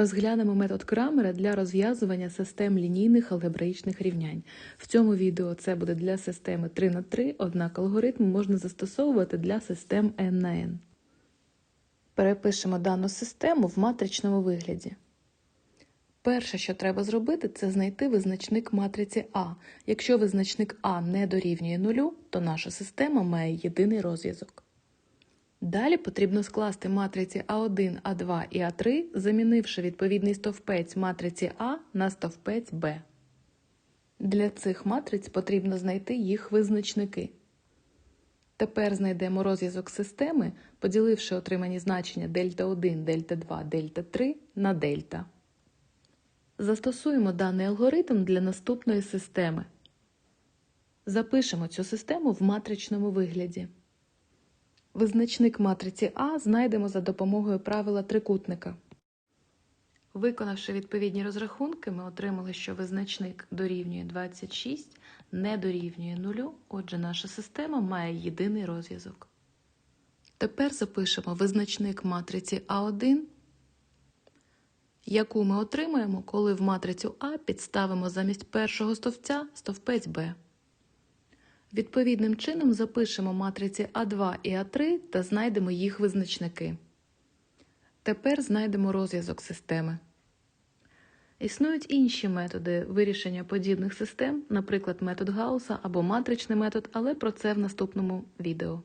Розглянемо метод Крамера для розв'язування систем лінійних алгебраїчних рівнянь. В цьому відео це буде для системи 3 на 3, однак алгоритм можна застосовувати для систем n на n. Перепишемо дану систему в матричному вигляді. Перше, що треба зробити, це знайти визначник матриці А. Якщо визначник А не дорівнює нулю, то наша система має єдиний розв'язок. Далі потрібно скласти матриці А1, А2 і А3, замінивши відповідний стовпець матриці А на стовпець Б. Для цих матриць потрібно знайти їх визначники. Тепер знайдемо розв'язок системи, поділивши отримані значення дельта 1, дельта 2, дельта 3 на дельта. Застосуємо даний алгоритм для наступної системи. Запишемо цю систему в матричному вигляді. Визначник матриці А знайдемо за допомогою правила трикутника. Виконавши відповідні розрахунки, ми отримали, що визначник дорівнює 26, не дорівнює 0, отже, наша система має єдиний розв'язок. Тепер запишемо визначник матриці А1, яку ми отримаємо, коли в матрицю А підставимо замість першого стовпця стовпець Б. Відповідним чином запишемо матриці А2 і А3 та знайдемо їх визначники. Тепер знайдемо розв'язок системи. Існують інші методи вирішення подібних систем, наприклад, метод Гауса або матричний метод, але про це в наступному відео.